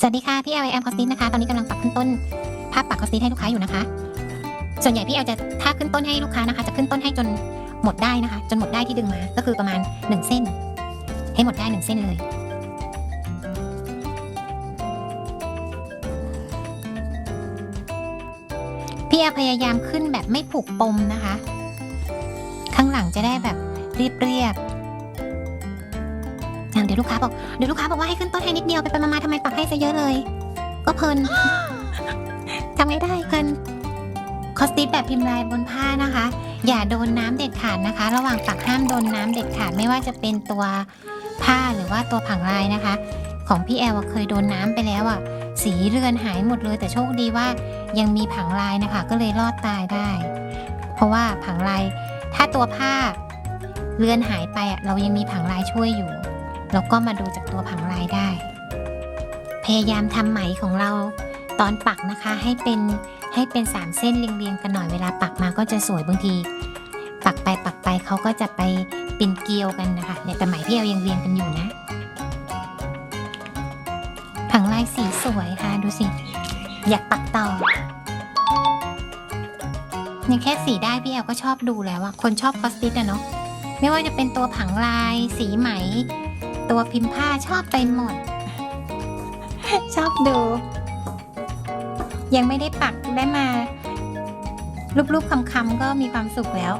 สวัสดีค่ะ พี่แอลแอมคอสติสนะคะ ตอนนี้กำลังปักขึ้นต้นภาพปักคอสติสให้ลูกค้าอยู่นะคะ ส่วนใหญ่พี่แอลจะถ้าขึ้นต้นให้ลูกค้านะคะ จะขึ้นต้นให้จนหมดได้นะคะ จนหมดได้ที่ดึงมา ก็คือประมาณ 1 เส้น ให้หมดได้1เส้นเลย พี่แอลพยายามขึ้นแบบไม่ผูกปมนะคะ ข้างหลังจะได้แบบเรียบๆ เดี๋ยวลูกค้าบอกเดี๋ยวลูกค้าบอกว่าให้ขึ้นต้นให้นิดเดียวไปไปมาๆทำไมปักให้ซะเยอะเลย ก็เพลินทำไงได้เพลินคอสติสแบบพิมพ์ลายบนผ้านะคะ อย่าโดนน้ำเด็ดขาดนะคะ ระหว่างปักห้ามโดนน้ำเด็ดขาดไม่ว่าจะเป็นตัวผ้าหรือว่าตัวผังลายนะคะ ของพี่แอลอะเคยโดนน้ำไปแล้วอะสีเรือนหายหมดเลยแต่โชคดีว่ายังมีผังลายนะคะ ก็เลยรอดตายได้ เพราะว่าผังลายถ้าตัวผ้าเรือนหายไปอะเรายังมีผังลายช่วยอยู่ แล้วก็มาดูจากตัวผังลายได้ พยายามทำไหมของเราตอนปักนะคะให้เป็นให้เป็นสามเส้นเรียงๆกันหน่อยเวลาปักมาก็จะสวยบางที ปักไปปักไปเขาก็จะไปเป็นเกลียวกันนะคะเนี่ยแต่ไหมพี่เอายังเรียงกันอยู่นะผังลายสีสวยค่ะดูสิ อยากปักต่อยังแค่สีได้พี่แอลก็ชอบดูแล้วอะคนชอบคอสติสอะเนาะไม่ว่าจะเป็นตัวผังลาย สีไหม ตัวพิมพ์ผ้าชอบไปหมด ชอบดู ยังไม่ได้ปักได้มารูปๆคำๆก็มีความสุขแล้ว